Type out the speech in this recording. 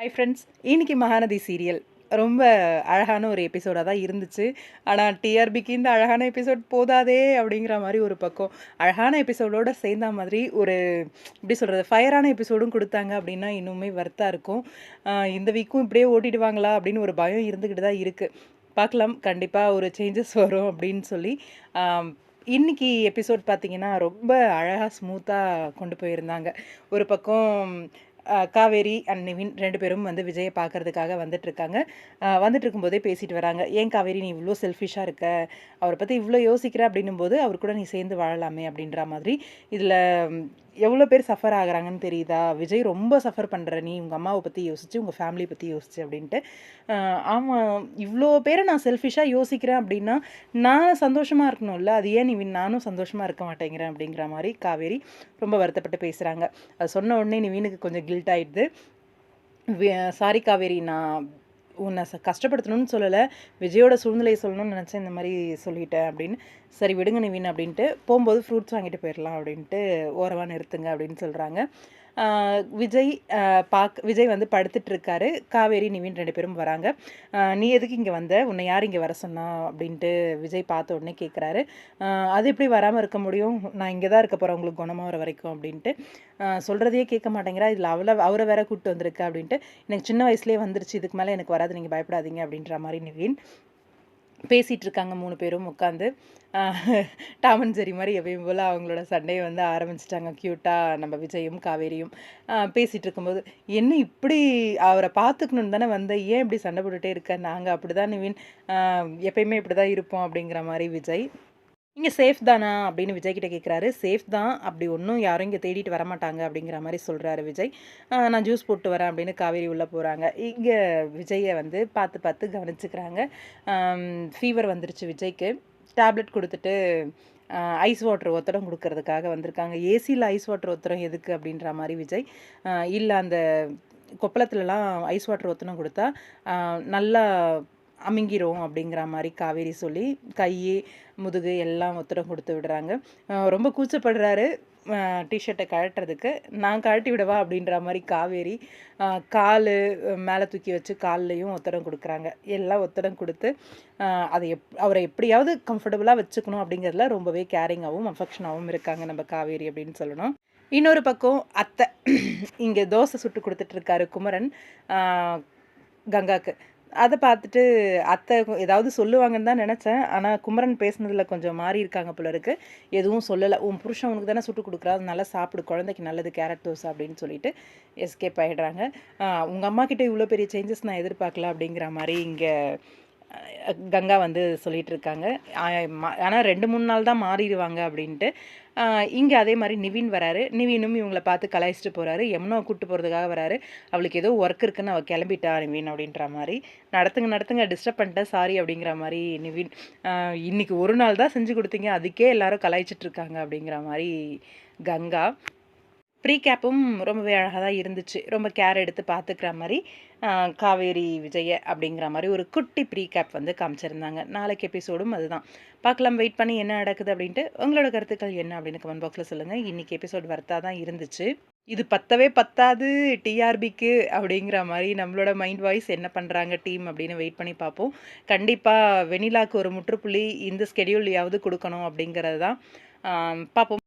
Hi friends இன்னைக்கு Mahanadi serial. ரொம்ப அழகான ஒரு எபிசோடாக தான் இருந்துச்சு. ஆனால் டிஆர்பிக்கு இந்த அழகான எபிசோட் போதாதே அப்படிங்கிற மாதிரி ஒரு பக்கம். அழகான எபிசோடோட சேர்ந்த மாதிரி ஒரு எப்படி சொல்கிறது ஃபயரான எபிசோடும் கொடுத்தாங்க அப்படின்னா இன்னுமே வர்த்தாக இருக்கும். இந்த வீக்கும் இப்படியே ஓட்டிடுவாங்களா அப்படின்னு ஒரு பயம் இருந்துக்கிட்டு தான் இருக்குது பார்க்கலாம். கண்டிப்பாக ஒரு சேஞ்சஸ் வரும் அப்படின்னு சொல்லி. இன்றைக்கி இன்னைக்கு எபிசோட் பார்த்திங்கன்னா ரொம்ப அழகாக ஸ்மூத்தாக கொண்டு போயிருந்தாங்க. ஒரு பக்கம் காவேரி அண்ட் நிவின் ரெண்டு பேரும் வந்து விஜயை பார்க்கறதுக்காக வந்துட்டுருக்காங்க வந்துட்டு இருக்கும்போதே பேசிட்டு வராங்க. ஏன் காவேரி நீ இவ்வளோ செல்ஃபிஷாக இருக்க? அவரை பற்றி இவ்வளோ யோசிக்கிற? அப்படின்னும் போது அவர் கூட நீ சேர்ந்து வாழலாமே அப்படின்ற மாதிரி. இதில் எவ்வளோ பேர் சஃபர் ஆகுறாங்கன்னு தெரியுதா? விஜய் ரொம்ப சஃபர் பண்ணுற நீ உங்கள் அம்மாவை பற்றி யோசிச்சு உங்கள் ஃபேமிலி பற்றி யோசிச்சு அப்படின்ட்டு. ஆமாம் இவ்வளோ பேரை நான் செல்ஃபிஷாக யோசிக்கிறேன் அப்படின்னா நான் சந்தோஷமாக இருக்கணும்ல? அது ஏன் நீ நானும் சந்தோஷமாக இருக்க மாட்டேங்கிறேன் அப்படிங்கிற மாதிரி காவேரி ரொம்ப வருத்தப்பட்டு பேசுகிறாங்க அது சொன்ன உடனே நிவீனுக்கு கொஞ்சம் கில்ட் ஆகிடுது சாரி காவேரி நான் உன்னை ச கஷ்டப்படுத்தணும்னு சொல்லலை விஜயோட சூழ்நிலையை சொல்லணும்னு நினச்சேன் இந்த மாதிரி சொல்லிட்டேன் அப்படின்னு. சரி விடுங்க நிவின் அப்படின்ட்டு போகும்போது ஃப்ரூட்ஸ் வாங்கிட்டு போயிடலாம் அப்படின்ட்டு ஓரமாக நிறுத்துங்க அப்படின்னு சொல்கிறாங்க விஜய் ஆஹ் பாக் விஜய் வந்து படுத்துட்டு இருக்காரு காவேரி நிவின் ரெண்டு பேரும் வராங்க. நீ எதுக்கு இங்கே வந்த? உன்னை யார் இங்கே வர சொன்னா? அப்படின்ட்டு விஜய் பார்த்த உடனே கேட்குறாரு அது எப்படி வராமல் இருக்க முடியும்? நான் இங்கே தான் இருக்க போகிறேன் உங்களுக்கு குணமாகிற வரைக்கும் அப்படின்ட்டு. சொல்கிறதையே கேட்க மாட்டேங்கிறா. இதில் அவளை அவரை வேற கூப்பிட்டு வந்திருக்கு அப்படின்ட்டு. எனக்கு சின்ன வயசுலேயே வந்துருச்சு. இதுக்கு மேலே எனக்கு வராது. நீங்கள் பயப்படாதீங்க அப்படின்ற மாதிரி நிவின். பேசிகிட்டு இருக்காங்க மூணு பேரும் உட்காந்து. டாமன் ஜெரி மாதிரி எப்பயும் போல் அவங்களோட சண்டையை வந்து ஆரம்பிச்சிட்டாங்க. க்யூட்டாக நம்ம விஜயும் காவேரியும் பேசிகிட்டு இருக்கும்போது என்ன இப்படி அவரை பார்த்துக்கணுன்னு தானே வந்த? ஏன் இப்படி சண்டை போட்டுகிட்டே இருக்க? நாங்கள் அப்படி தான் நிவின் எப்பயுமே இப்படி தான் இருப்போம் அப்படிங்கிற மாதிரி விஜய் இங்கே சேஃப் தானா? அப்படின்னு விஜய் கிட்ட கேட்குறாரு சேஃப் தான். அப்படி ஒன்றும் யாரும் இங்கே தேடிட்டு வர மாட்டாங்க அப்படிங்கிற மாதிரி சொல்கிறாரு விஜய். நான் ஜூஸ் போட்டு வரேன் அப்படின்னு காவேரி உள்ளே போகிறாங்க இங்கே விஜயை வந்து பார்த்து பார்த்து கவனிச்சுக்கிறாங்க. ஃபீவர் வந்துருச்சு விஜய்க்கு. டேப்லெட் கொடுத்துட்டு ஐஸ் வாட்டர் ஒத்தடம் கொடுக்கறதுக்காக வந்திருக்காங்க. ஏசியில் ஐஸ் வாட்டர் ஒத்தடம் எதுக்கு அப்படின்ற மாதிரி விஜய். இல்லை அந்த கொப்பளத்துலலாம் ஐஸ் வாட்டர் ஒத்தனம் கொடுத்தா நல்லா அமுங்கிரும் அப்படிங்கிற மாதிரி காவேரி சொல்லி கை முதுகு எல்லாம் ஒத்தடம் கொடுத்து விடுறாங்க. ரொம்ப கூச்சப்படுறாரு. டிஷர்ட்டை கழட்டுறதுக்கு. நான் கழட்டி விடவா? அப்படின்ற மாதிரி காவேரி கால் மேலே தூக்கி வச்சு கால்லையும் ஒத்தடம் கொடுக்குறாங்க. எல்லாம் ஒத்தடம் கொடுத்து அதை எப் அவரை எப்படியாவது கம்ஃபர்டபுளாக வச்சுக்கணும் அப்படிங்கிறதுல ரொம்பவே கேரிங்காகவும் அஃபெக்ஷனாகவும் இருக்காங்க நம்ம காவேரி அப்படின்னு சொல்லணும். இன்னொரு பக்கம் அத்தை இங்கே தோசை சுட்டு கொடுத்துட்ருக்காரு குமரன் கங்காக்கு. அதை பார்த்துட்டு அத்தை ஏதாவது சொல்லுவாங்கன்னு தான் நினச்சேன். ஆனால் குமரன் பேசுனதில் கொஞ்சம் மாறி இருக்காங்க போல இருக்கு. எதுவும் சொல்லலை. உன் புருஷன் உனக்கு தானே சுட்டு கொடுக்குறா. நல்லா சாப்பிடு. குழந்தைக்கு நல்லது கேரட் தோசை அப்படின்னு சொல்லிட்டு எஸ்கேப் ஆகிடுறாங்க உங்கள் அம்மாக்கிட்ட இவ்வளோ பெரிய சேஞ்சஸ் நான் எதிர்பார்க்கல அப்படிங்கிற மாதிரி இங்கே கங்கா வந்து சொல்லிட்டு இருக்காங்க. ஆனால் ரெண்டு மூணு நாள் தான் மாறிடுவாங்க அப்படின்ட்டு. இங்கே அதே மாதிரி நிவின் வராரு. நிவினும் இவங்களை பார்த்து கலாய்ச்சிட்டு போகிறாரு யமுனா கூப்பிட்டு போகிறதுக்காக வராரு. அவளுக்கு ஏதோ ஒர்க் இருக்குன்னு அவள் கிளம்பிட்டா நிவின் அப்படின்ற மாதிரி. நடத்துங்க நடத்துங்க டிஸ்டர்ப் பண்ணிட்டேன் சாரி அப்படிங்கிற மாதிரி நிவின். இன்னைக்கு ஒரு நாள் தான் செஞ்சு கொடுத்தீங்க. அதுக்கே எல்லாரும் கலாய்ச்சிட்டு இருக்காங்க அப்படிங்கிற மாதிரி கங்கா. ப்ரீ கேப்பும் ரொம்பவே அழகாக தான் இருந்துச்சு. ரொம்ப கேர் எடுத்து பார்த்துக்கிற மாதிரி காவேரி விஜய அப்படிங்கிற மாதிரி ஒரு குட்டி ப்ரீ கேப் வந்து காமிச்சிருந்தாங்க. நாளைக்கு எபிசோடும் அதுதான். பார்க்கலாம் வெயிட் பண்ணி என்ன நடக்குது அப்படின்ட்டு. உங்களோட கருத்துக்கள் என்ன அப்படின்னு கமெண்ட் பாக்ஸில் சொல்லுங்கள் இன்றைக்கி எபிசோட் வர்த்தா தான் இருந்துச்சு. இது பத்தவே பத்தாது டிஆர்பிக்கு அப்படிங்கிற மாதிரி நம்மளோட மைண்ட் வாய்ஸ் என்ன பண்ணுறாங்க டீம் அப்படின்னு வெயிட் பண்ணி பார்ப்போம். கண்டிப்பாக வெனிலாக்கு ஒரு முற்றுப்புள்ளி இந்த ஸ்கெடியூல்லையாவது கொடுக்கணும் அப்படிங்கிறது தான். பார்ப்போம்.